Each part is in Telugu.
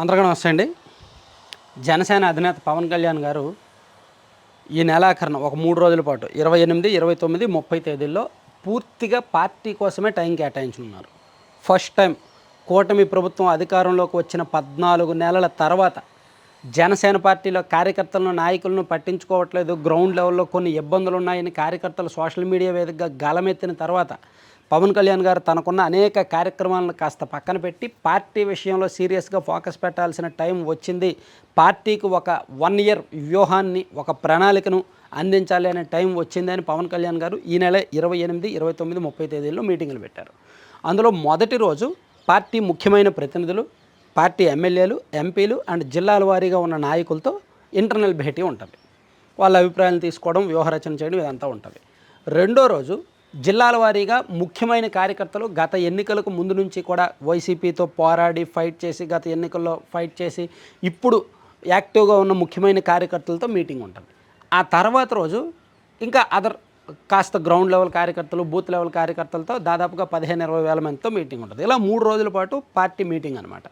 అందరికీ నమస్తే అండి. జనసేన అధినేత పవన్ కళ్యాణ్ గారు ఈ నెలాఖరణ ఒక మూడు రోజుల పాటు ఇరవై ఎనిమిది ఇరవై తొమ్మిది ముప్పై తేదీల్లో పూర్తిగా పార్టీ కోసమే టైం కేటాయించుకున్నారు ఫస్ట్ టైం కూటమి ప్రభుత్వం అధికారంలోకి వచ్చిన పద్నాలుగు నెలల తర్వాత జనసేన పార్టీలో కార్యకర్తలను నాయకులను పట్టించుకోవట్లేదు. గ్రౌండ్ లెవెల్లో కొన్ని ఇబ్బందులు ఉన్నాయని కార్యకర్తలు సోషల్ మీడియా వేదికగా గలమెత్తిన తర్వాత పవన్ కళ్యాణ్ గారు తనకున్న అనేక కార్యక్రమాలను కాస్త పక్కన పెట్టి పార్టీ విషయంలో సీరియస్గా ఫోకస్ పెట్టాల్సిన టైం వచ్చింది. పార్టీకి ఒక వన్ ఇయర్ వ్యూహాన్ని ఒక ప్రణాళికను అందించాలి అనే టైం వచ్చింది అని పవన్ కళ్యాణ్ గారు ఈ నెల ఇరవై ఎనిమిది ఇరవై తొమ్మిది ముప్పై తేదీల్లో మీటింగులు పెట్టారు. అందులో మొదటి రోజు పార్టీ ముఖ్యమైన ప్రతినిధులు పార్టీ ఎమ్మెల్యేలు ఎంపీలు అండ్ జిల్లాల వారీగా ఉన్న నాయకులతో ఇంటర్నల్ భేటీ ఉంటుంది. వాళ్ళ అభిప్రాయాలు తీసుకోవడం వ్యూహరచన చేయడం ఇదంతా ఉంటుంది. రెండో రోజు జిల్లాల వారీగా ముఖ్యమైన కార్యకర్తలు గత ఎన్నికలకు ముందు నుంచి కూడా వైసీపీతో పోరాడి ఫైట్ చేసి గత ఎన్నికల్లో ఫైట్ చేసి ఇప్పుడు యాక్టివ్గా ఉన్న ముఖ్యమైన కార్యకర్తలతో మీటింగ్ ఉంటుంది. ఆ తర్వాత రోజు ఇంకా అదర్ కాస్త గ్రౌండ్ లెవెల్ కార్యకర్తలు బూత్ లెవెల్ కార్యకర్తలతో దాదాపుగా పదిహేను ఇరవై వేల మందితో మీటింగ్ ఉంటుంది. ఇలా మూడు రోజుల పాటు పార్టీ మీటింగ్ అనమాట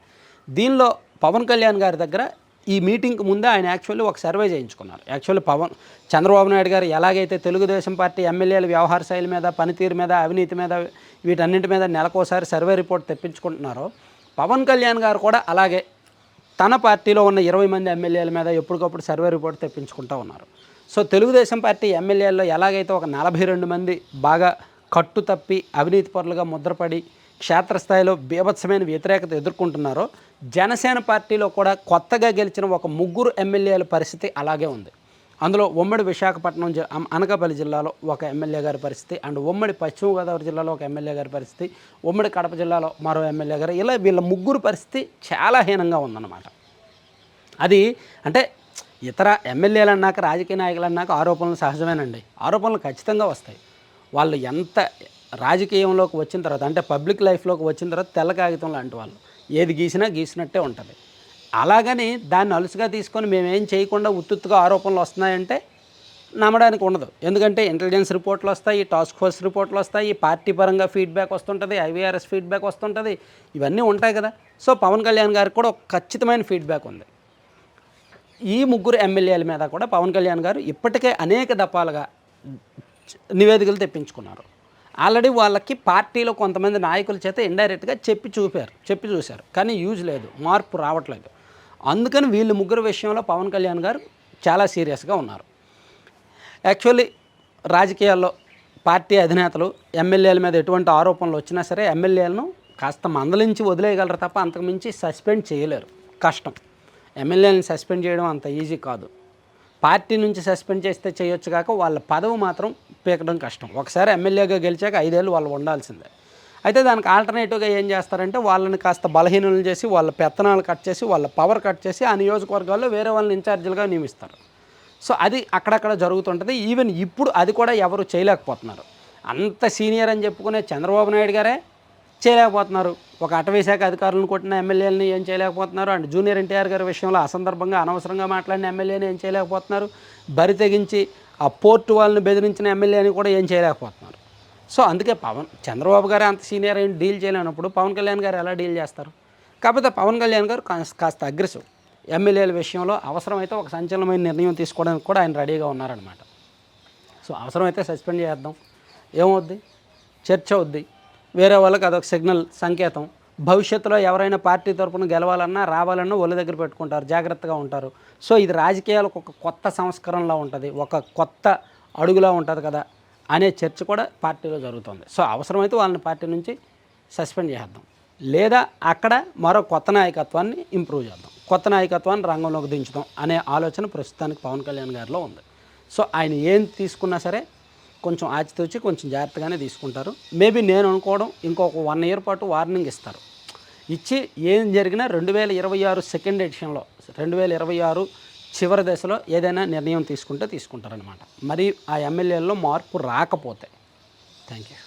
దీనిలో పవన్ కళ్యాణ్ గారి దగ్గర ఈ మీటింగ్కి ముందే ఆయన యాక్చువల్లీ ఒక సర్వే చేయించుకున్నారు. యాక్చువల్లీ పవన్ చంద్రబాబు నాయుడు గారు ఎలాగైతే తెలుగుదేశం పార్టీ ఎమ్మెల్యేల వ్యవహార శైలి మీద పనితీరు మీద అవినీతి మీద వీటన్నింటి మీద నెలకోసారి సర్వే రిపోర్ట్ తెప్పించుకుంటున్నారో పవన్ కళ్యాణ్ గారు కూడా అలాగే తన పార్టీలో ఉన్న ఇరవై మంది ఎమ్మెల్యేల మీద ఎప్పటికప్పుడు సర్వే రిపోర్ట్ తెప్పించుకుంటూ ఉన్నారు. సో తెలుగుదేశం పార్టీ ఎమ్మెల్యేల్లో ఎలాగైతే ఒక నలభై రెండు మంది బాగా కట్టు తప్పి అవినీతి పరులుగా ముద్రపడి క్షేత్రస్థాయిలో బీభత్సమైన వ్యతిరేకత ఎదుర్కొంటున్నారో జనసేన పార్టీలో కూడా కొత్తగా గెలిచిన ఒక ముగ్గురు ఎమ్మెల్యేల పరిస్థితి అలాగే ఉంది. అందులో ఉమ్మడి విశాఖపట్నం జి- అనకాపల్లి జిల్లాలో ఒక ఎమ్మెల్యే గారి పరిస్థితి అండ్ ఉమ్మడి పశ్చిమ గోదావరి జిల్లాలో ఒక ఎమ్మెల్యే గారి పరిస్థితి ఉమ్మడి కడప జిల్లాలో మరో ఎమ్మెల్యే గారు ఇలా వీళ్ళ ముగ్గురు పరిస్థితి చాలా హీనంగా ఉందన్నమాట. అది అంటే ఇతర ఎమ్మెల్యేలు అన్నాక రాజకీయ నాయకులు అన్నాక ఆరోపణలు సహజమేనండి. ఆరోపణలు ఖచ్చితంగా వస్తాయి. వాళ్ళు ఎంత రాజకీయంలోకి వచ్చిన తర్వాత అంటే పబ్లిక్ లైఫ్లోకి వచ్చిన తర్వాత తెల్ల కాగితం లాంటి వాళ్ళు. ఏది గీసినా గీసినట్టే ఉంటుంది. అలాగని దాన్ని అలుసుగా తీసుకొని మేమేం చేయకుండా ఉత్తుత్తుగా ఆరోపణలు వస్తున్నాయంటే నమ్మడానికి ఉండదు. ఎందుకంటే ఇంటెలిజెన్స్ రిపోర్ట్లు వస్తాయి టాస్క్ ఫోర్స్ రిపోర్ట్లు వస్తాయి పార్టీ పరంగా ఫీడ్బ్యాక్ వస్తుంటుంది ఐవీఆర్ఎస్ ఫీడ్బ్యాక్ వస్తుంటుంది ఇవన్నీ ఉంటాయి కదా. సో పవన్ కళ్యాణ్ గారికి కూడా ఒక ఖచ్చితమైన ఫీడ్బ్యాక్ ఉంది. ఈ ముగ్గురు ఎమ్మెల్యేల మీద కూడా పవన్ కళ్యాణ్ గారు ఇప్పటికే అనేక దఫాలుగా నివేదికలు తెప్పించుకున్నారు. ఆల్రెడీ వాళ్ళకి పార్టీలో కొంతమంది నాయకుల చేత ఇండైరెక్ట్గా చెప్పి చూపారు చెప్పి చూశారు. కానీ యూజ్ లేదు మార్పు రావట్లేదు. అందుకని వీళ్ళు ముగ్గురు విషయంలో పవన్ కళ్యాణ్ గారు చాలా సీరియస్గా ఉన్నారు. యాక్చువల్లీ రాజకీయాల్లో పార్టీ అధినేతలు ఎమ్మెల్యేల మీద ఎటువంటి ఆరోపణలు వచ్చినా సరే ఎమ్మెల్యేలను కాస్త మందలించి వదిలేయగలరు తప్ప అంతకుమించి సస్పెండ్ చేయలేరు. కష్టం. ఎమ్మెల్యేలను సస్పెండ్ చేయడం అంత ఈజీ కాదు. పార్టీ నుంచి సస్పెండ్ చేస్తే చేయొచ్చు కాక వాళ్ళ పదవి మాత్రం పీకడం కష్టం. ఒకసారి ఎమ్మెల్యేగా గెలిచాక ఐదేళ్ళు వాళ్ళు ఉండాల్సిందే. అయితే దానికి ఆల్టర్నేటివ్గా ఏం చేస్తారంటే వాళ్ళని కాస్త బలహీనలు చేసి వాళ్ళ పెత్తనాలు కట్ చేసి వాళ్ళ పవర్ కట్ చేసి ఆ నియోజకవర్గాల్లో వేరే వాళ్ళని ఇన్ఛార్జీలుగా నియమిస్తారు. సో అది అక్కడక్కడ జరుగుతుంటుంది. ఈవెన్ ఇప్పుడు అది కూడా ఎవరు చేయలేకపోతున్నారు. అంత సీనియర్ అని చెప్పుకునే చంద్రబాబు నాయుడు గారే చేయలేకపోతున్నారు. ఒక అటవీ శాఖ అధికారులను కొట్టిన ఎమ్మెల్యేలని ఏం చేయలేకపోతున్నారు? అండ్ జూనియర్ ఎన్టీఆర్ గారి విషయంలో అసందర్భంగా అనవసరంగా మాట్లాడిన ఎమ్మెల్యేని ఏం చేయలేకపోతున్నారు? బరి తెగించి ఆ పోర్టు వాళ్ళని బెదిరించిన ఎమ్మెల్యేని కూడా ఏం చేయలేకపోతున్నారు? సో అందుకే పవన్ చంద్రబాబు గారు అంత సీనియర్ అయిన డీల్ చేయలేనప్పుడు పవన్ కళ్యాణ్ గారు ఎలా డీల్ చేస్తారు? కాకపోతే పవన్ కళ్యాణ్ గారు కాస్త కాస్త అగ్రెసివ్ ఎమ్మెల్యేల విషయంలో అవసరమైతే ఒక సంచలనమైన నిర్ణయం తీసుకోవడానికి కూడా ఆయన రెడీగా ఉన్నారనమాట సో అవసరమైతే సస్పెండ్ చేద్దాం. ఏమవుద్ది? చర్చ అవుద్ది. వేరే వాళ్ళకి అదొక సిగ్నల్ సంకేతం. భవిష్యత్తులో ఎవరైనా పార్టీ తరపున గెలవాలన్నా రావాలన్నా ఒళ్ళ దగ్గర పెట్టుకుంటారు జాగ్రత్తగా ఉంటారు. సో ఇది రాజకీయాలకు ఒక కొత్త సంస్కరణలా ఉంటుంది ఒక కొత్త అడుగులా ఉంటుంది కదా అనే చర్చ కూడా పార్టీలో జరుగుతుంది. సో అవసరమైతే వాళ్ళని పార్టీ నుంచి సస్పెండ్ చేద్దాం లేదా అక్కడ మరో కొత్త నాయకత్వాన్ని ఇంప్రూవ్ చేద్దాం. కొత్త నాయకత్వాన్ని రంగంలోకి దించుదాం అనే ఆలోచన ప్రస్తుతానికి పవన్ కళ్యాణ్ గారిలో ఉంది. సో ఆయన ఏం తీసుకున్నా సరే కొంచెం ఆచితూచి కొంచెం జాగ్రత్తగానే తీసుకుంటారు. మేబీ నేను అనుకోవడం ఇంకొక వన్ ఇయర్ పాటు వార్నింగ్ ఇస్తారు. ఇచ్చి ఏం జరిగినా రెండు వేల ఇరవై ఆరు సెకండ్ ఎడిషన్లో రెండు వేల ఇరవై ఆరు చివరి దశలో ఏదైనా నిర్ణయం తీసుకుంటే తీసుకుంటారనమాట మరి ఆ ఎమ్మెల్యేల్లో మార్పు రాకపోతే. Thank you